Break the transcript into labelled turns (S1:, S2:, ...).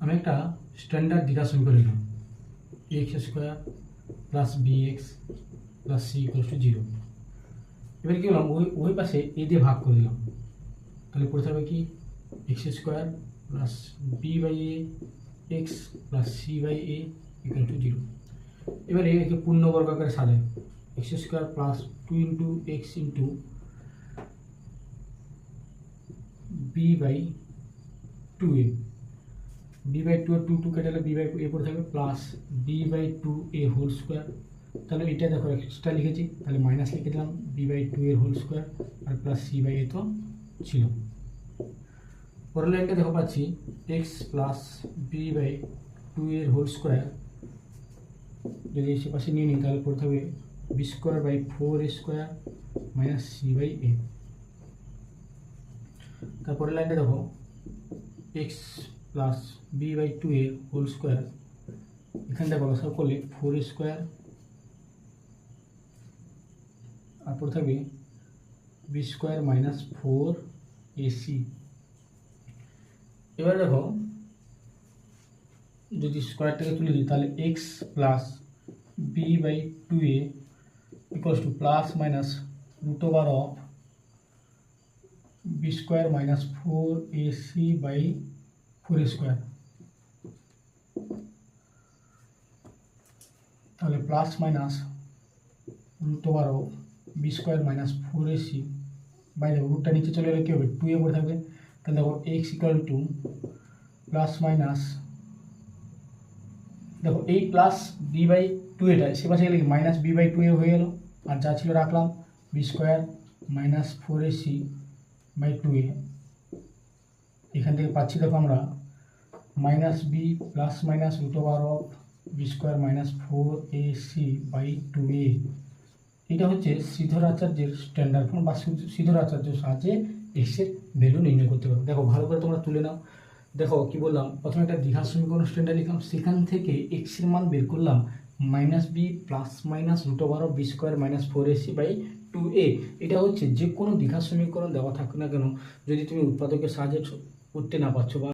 S1: আমি একটা স্ট্যান্ডার্ড দ্বিঘাত সমীকরণ নিলাম। X square plus b x plus c equal to zero এবার কি করলাম ওই ওই পাশে এ দিয়ে ভাগ করে দিলাম। তাহলে পড়ে থাকবে কি? X square plus b by a x plus c by a equal to zero এবার একে পূর্ণবর্গ আকারে সাজায় x square plus two into x into b by two a b by two two two কেটে বি বাই এ পড়ে থাকবে plus b by two a whole square তাহলে এটা দেখো এক্সট্রা লিখেছি। তাহলে মাইনাস লিখে দিলাম বি বাই টু এর হোল স্কোয়ার আর প্লাস সি বাই এ তো ছিল। পরের লাইনটা দেখো পাচ্ছি x plus b by two এর হোল স্কোয়ার যদি সে পাশে নিয়ে নিই, তাহলে পড়তে হবে b square by four a square minus c by a তারপরের লাইনটা দেখো x plus b by two এর হোল স্কোয়ার এখানটা গলসাও করলে ফোর স্কোয়ার আর পড়ে থাকবে b square minus four ac এবার দেখো, যদি স্কোয়ারটাকে তুলে দিই, তাহলে x plus b by two a equals to plus minus root over of b square minus four a c by four square তাহলে plus minus of b square minus four a c by দেখো রুটটা নিচে চলে গেলে কী হবে? Two এ পড়ে থাকবে। তাহলে দেখো x equal to plus minus দেখো এই প্লাস বি বাই টু এটা, সে পাশে গেলে কি? Minus b by two a হয়ে গেলো। আর যা ছিল রাখলাম b square minus four a c by two a. এখান থেকে পাচ্ছি দেখো আমরা minus root over of b square minus four a c by two a এটা হচ্ছে শ্রীধর আচার্যের স্ট্যান্ডার্ড ফর্ম বা শ্রীধর আচার্যের সাহায্যে এক্সের ভ্যালু নির্ণয় করতে পারো দেখো, ভালো করে তোমরা তুলে নাও। দেখো, কি বললাম? প্রথমে একটা দীঘা সমীকরণ স্ট্যান্ডার্ড লিখলাম। সেখান থেকে এক্সের মান বের করলাম minus b plus minus root over of b square minus four ac by two a এটা হচ্ছে যে কোনো দীঘা সমীকরণ দেওয়া থাকুক না কেন, যদি তুমি উৎপাদকের সাহায্যে করতে না পারছ বা